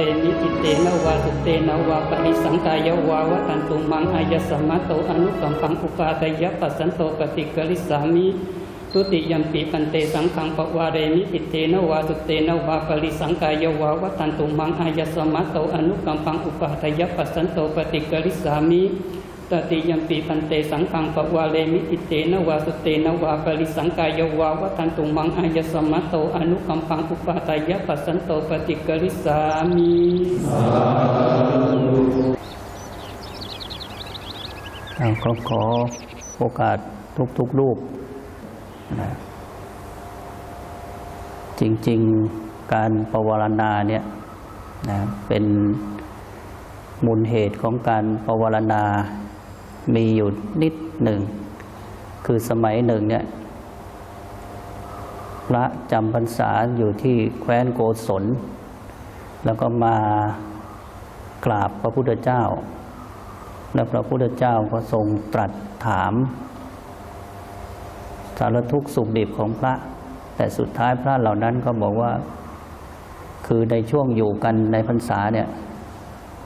เรมิจิเตนวาสุเตนวาปริสังกายวาวตันตุมังอายสมะโตอนุกัมปังอุปาทยปัสสันโตปฏิกริสามิตุติยมปีปันเตสังขังปวาเรมิจิเตนวาสุเตนวาปริสังกายวาวตันตุมังอายสมะโตอนุกัมปังอุปาทยปัสสันโตปฏิกริสามิ ตติยมปีปันเตสังขังปวาเลมิอิเตนวาสเตนวาปริสังกายวาวัตันตุมังอายสมะโตอนุกัมปังอุปาตายะปัสสันโตปฏิกริสามิเราก็ขอโอกาสทุกๆรูปนะจริงๆการปวารณาเนี่ยนะเป็นมูลเหตุของการปวารณา มีอยู่นิดหนึ่ง คือสมัยหนึ่งเนี่ยพระจำพรรษาอยู่ที่แคว้นโกศล แล้วก็มากราบพระพุทธเจ้า แล้วพระพุทธเจ้าก็ทรงตรัสถาม สารทุกข์สุขดิบของพระ แต่สุดท้ายพระเหล่านั้นก็บอกว่า คือในช่วงอยู่กันในพรรษาเนี่ย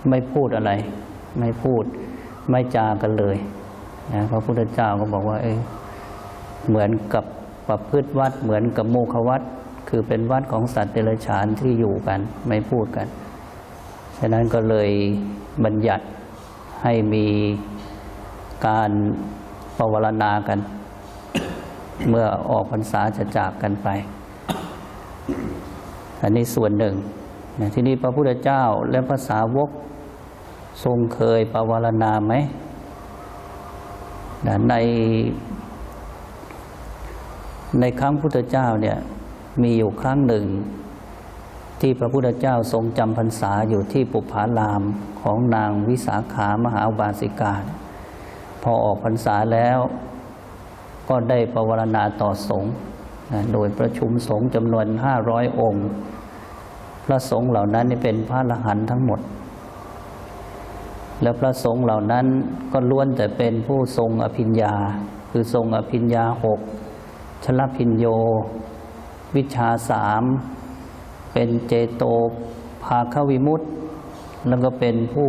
ไม่พูดอะไร ไม่พูด ไม่จากันเลยนะพระพุทธเจ้าก็บอกว่าเอ้ยเหมือนกับประพฤติวัดเหมือนกับโมฆวัดคือเป็นวัดของสัตว์เดรัจฉานที่อยู่กันไม่พูดกัน ฉะนั้นก็เลยบัญญัติให้มีการปวารณากัน เมื่อออกพรรษาจะจากกันไป อันนี้ส่วนหนึ่ง ที่นี้พระพุทธเจ้าและภาษาวก ทรงเคยปวารณาไหมนะใน ในครั้งพุทธเจ้าเนี่ยมีอยู่ครั้งหนึ่ง ที่พระพุทธเจ้าทรงจำพรรษาอยู่ที่ปุพารามของนางวิสาขามหาบาสิกาพอออกพรรษาแล้ว ก็ได้ปวารณาต่อสงฆ์โดยประชุมสงฆ์จำนวนห้าร้อยองค์ พระสงฆ์เหล่านั้นเป็นพระอรหันทั้งหมด แล้วพระสงฆ์เหล่านั้นก็ล้วนแต่เป็นผู้ทรงอภิญญา คือทรงอภิญญาหกชลพิญโย วิชาสามเป็นเจโตภาควิมุตติแล้วก็เป็นผู้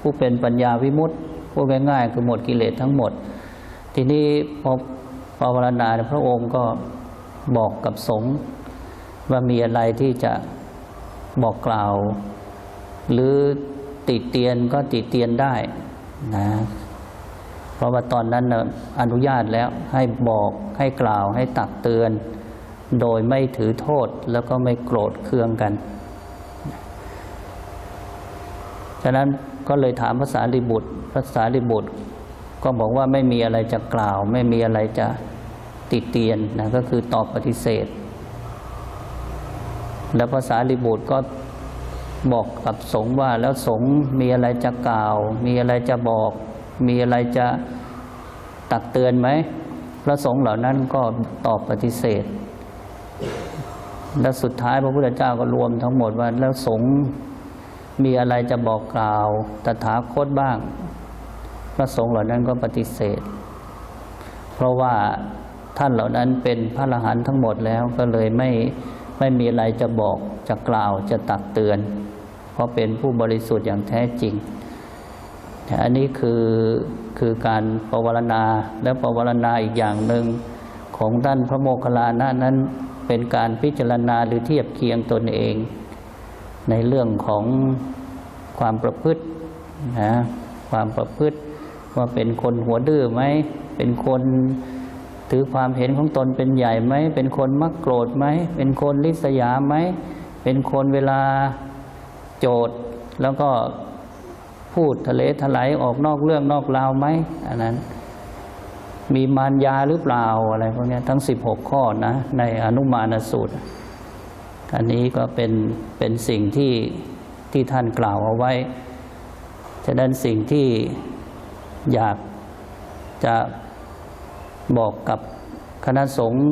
ผู้เป็นปัญญาวิมุตติพูดง่ายๆคือหมดกิเลสทั้งหมด ทีนี้พอปวารณาพระองค์ก็บอกกับสงฆ์ว่ามีอะไรที่จะบอกกล่าว หรือ ติเตียนก็ติเตียนได้นะเพราะว่าตอนนั้นอนุญาตแล้วให้บอกให้กล่าวให้ตักเตือน โดยไม่ถือโทษแล้วก็ไม่โกรธเคืองกัน ฉะนั้นก็เลยถามภาษาลิบุตรภาษาลิบุตร ก็บอกว่าไม่มีอะไรจะกล่าว ไม่มีอะไรจะติเตียนนะก็คือตอบปฏิเสธ แล้วภาษาลิบุตรก็ บอกกับสงฆ์ว่าแล้วสงฆ์มีอะไรจะกล่าว มีอะไรจะบอก มีอะไรจะตักเตือนไหมพระสงฆ์เหล่านั้นก็ตอบปฏิเสธ แล้วสุดท้ายพระพุทธเจ้าก็รวมทั้งหมดว่าแล้วสงฆ์มีอะไรจะบอกกล่าวตถาคตบ้าง พระสงฆ์เหล่านั้นก็ปฏิเสธ เพราะว่าท่านเหล่านั้นเป็นพระอรหันต์ทั้งหมดแล้วก็เลยไม่ไม่มีอะไรจะบอกจะกล่าวจะตักเตือน ราะเป็นผู้บริสุทธิ์อย่างแท้จริง อันนี้คือคือการปวารณาและปวารณาอีกอย่างหนึ่งของท่านพระโมคคัลลานะนั้นเป็นการพิจารณาหรือเทียบเคียงตนเอง ในเรื่องของความประพฤตินะความประพฤติว่าเป็นคนหัวดื้อไหมเป็นคนถือความเห็นของตนเป็นใหญ่ไหมเป็นคนมักโกรธไหมเป็นคนลิษยาไหมเป็นคนเวลา โจทย์แล้วก็พูดทะเลถลายออกนอกเรื่องนอกราวไหมอันนั้น มีมารยาหรือเปล่าอะไรพวกนี้ทั้ง 16 ข้อนะ ในอนุมานสูตร อันนี้ก็เป็นเป็นสิ่งที่ที่ท่านกล่าวเอาไว้ ฉะนั้นสิ่งที่อยากจะบอกกับคณะสงฆ์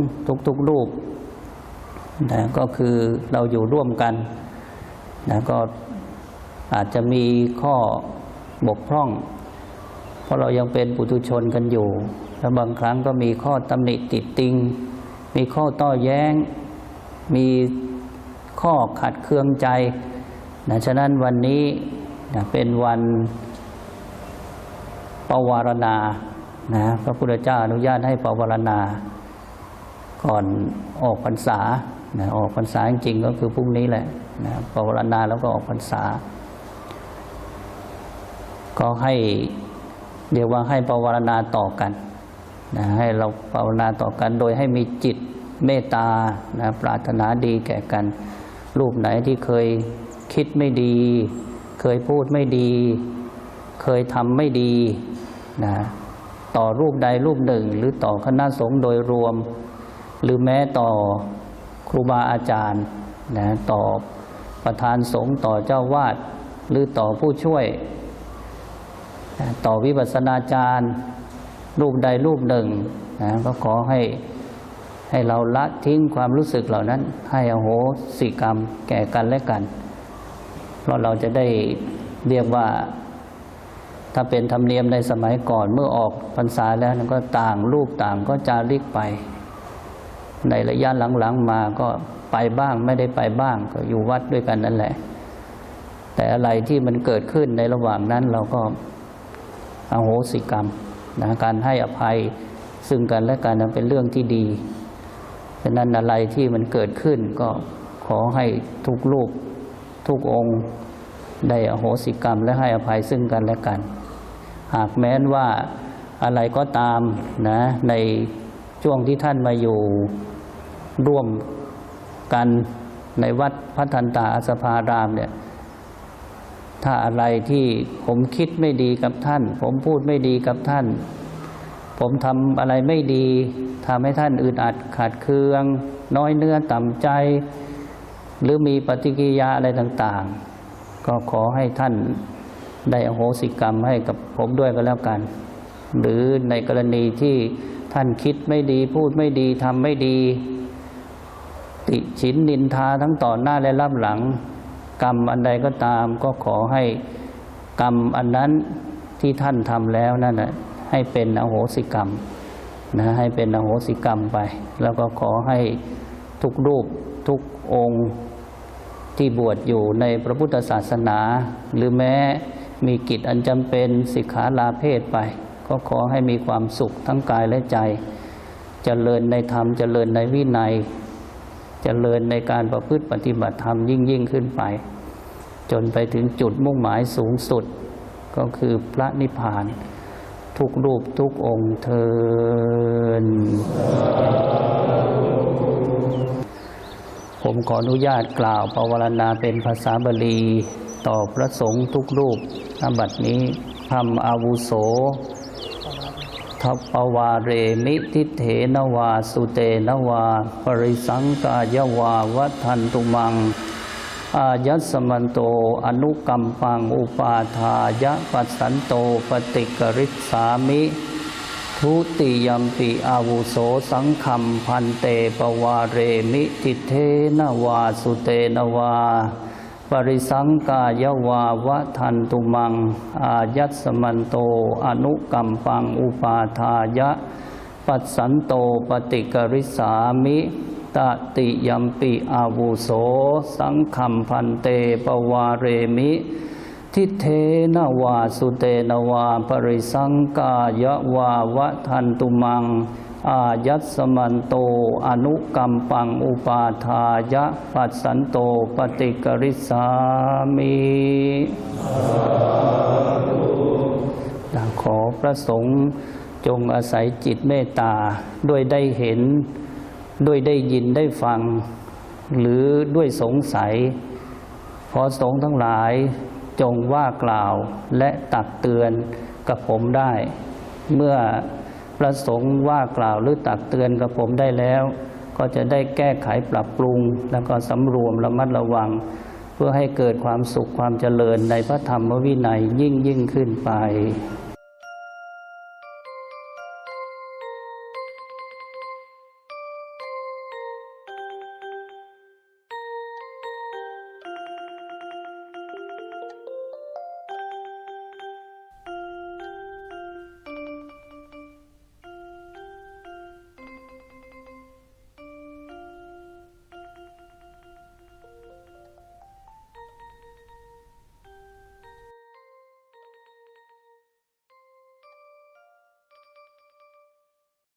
ทุกๆรูปนะก็คือเราอยู่ร่วมกัน นะก็อาจจะมีข้อบกพร่อง เพราะเรายังเป็นปุถุชนกันอยู่ แล้วบางครั้งก็มีข้อตำหนิติดติง มีข้อต้อแย้ง มีข้อขัดเคืองใจนะฉะนั้นวันนี้นะเป็นวันปวารณานะพระพุทธเจ้าอนุญาตให้ปวารณา ก่อนออกพรรษา นะออกพรรษาจริงก็คือพรุ่งนี้แหละนะปวารณาแล้วก็ออกพรรษา ก็ให้เรียกว่าให้ปวารณาต่อกันนะให้เราภาวนาต่อกัน โดยให้มีจิตเมตตานะปรารถนาดีแก่กัน รูปไหนที่เคยคิดไม่ดี เคยพูดไม่ดี เคยทำไม่ดีนะต่อรูปใดรูปหนึ่ง หรือต่อคณะสงฆ์โดยรวม หรือแม้ต่อ ครูบาอาจารย์นะต่อประธานสงฆ์ต่อเจ้าวาดหรือต่อผู้ช่วย ต่อวิปัสสนาจารย์รูปใดรูปหนึ่งนะก็ขอให้ให้เราละทิ้งความรู้สึกเหล่านั้น ให้อโหสิกรรมแก่กันและกัน เพราะเราจะได้เรียกว่าถ้าเป็นธรรมเนียมในสมัยก่อนเมื่อออกพรรษาแล้วก็ต่างรูปต่างก็จาริกไป ในระยะหลังๆมาก็ไปบ้างไม่ได้ไปบ้าง ก็อยู่วัดด้วยกันนั่นแหละ แต่อะไรที่มันเกิดขึ้นในระหว่างนั้นเราก็อโหสิกรรมนะการให้อภัยซึ่งกันและกันเป็นเรื่องที่ดีฉะนั้นอะไรที่มันเกิดขึ้นก็ขอให้ทุกรูปทุกองค์ได้อโหสิกรรมและให้อภัยซึ่งกันและกัน หากแม้นว่าอะไรก็ตามนะในช่วงที่ท่านมาอยู่ ร่วมกันในวัดพัฒนตาอสภารามเนี่ยถ้าอะไรที่ผมคิดไม่ดีกับท่าน ผมพูดไม่ดีกับท่าน ผมทำอะไรไม่ดีทำให้ท่านอึดอัดขาดเคือง น้อยเนื้อต่ำใจ หรือมีปฏิกิริยาอะไรต่าง ๆ ก็ขอให้ท่านได้อโหสิกรรมให้กับผมด้วยก็แล้วกัน หรือในกรณีที่ท่านคิดไม่ดี พูดไม่ดีทำไม่ดี ติฉินนินทาทั้งต่อหน้าและรับหลัง กรรมอันใดก็ตาม ก็ขอให้กรรมอันนั้นที่ท่านทำแล้วนั่นนะให้เป็นอโหสิกรรมนะให้เป็นอโหสิกรรมไป แล้วก็ขอให้ทุกรูปทุกองค์ที่บวชอยู่ในพระพุทธศาสนา หรือแม้มีกิจอันจำเป็นสิกขาลาเพศไป ก็ขอให้มีความสุขทั้งกายและใจจเจริญในธรรมจเจริญในวินัย เจริญในการประพฤติปฏิบัติธรรมยิ่งยิ่งขึ้นไป จนไปถึงจุดมุ่งหมายสูงสุด ก็คือพระนิพพาน ทุกรูปทุกองค์เทินผมขออนุญาตกล่าวปวารณาเป็นภาษาบาลี ต่อพระสงฆ์ทุกรูปณบัดนี้ทำอาวุโส ทัพปวาเรมิทิเถนวาสุเตนวา ปริสังกายวาวัฒนตุมัง อายัสมันโตอนุกรรมปังอุปาทายะปัสสันโตปฏิกริษสามิ ทุติยมปิอาวุโสสังคมพันเตปวาเรมิติเทนวาสุเตนวา ปริสังกายวาวะทันตุมัง อายัสสมันโต อนุกรรมปังอุปาทายะ ปัสสันโตปฏิกริสามิตติยมปิอาวุโส สังคัมพันเตปวาเรมิ ทิเทนวาสุเตนวา ปริสังกายวาวะทันตุมัง อายัสมันโตอนุกรรมปังอุปาทายะปัสสันโตปฏิกริสามิดังขอพระสงฆ์จงอาศัยจิตเมตตาด้วยได้เห็น ด้วยได้ยินได้ฟัง หรือด้วยสงสัย ขอสงฆ์ทั้งหลายจงว่ากล่าวและตักเตือนกับผมได้ เมื่อ พระสงฆ์ว่ากล่าวหรือตักเตือนกับผมได้แล้ว ก็จะได้แก้ไขปรับปรุง แล้วก็สำรวมระมัดระวัง เพื่อให้เกิดความสุขความเจริญในพระธรรมวินัยยิ่งยิ่งขึ้นไป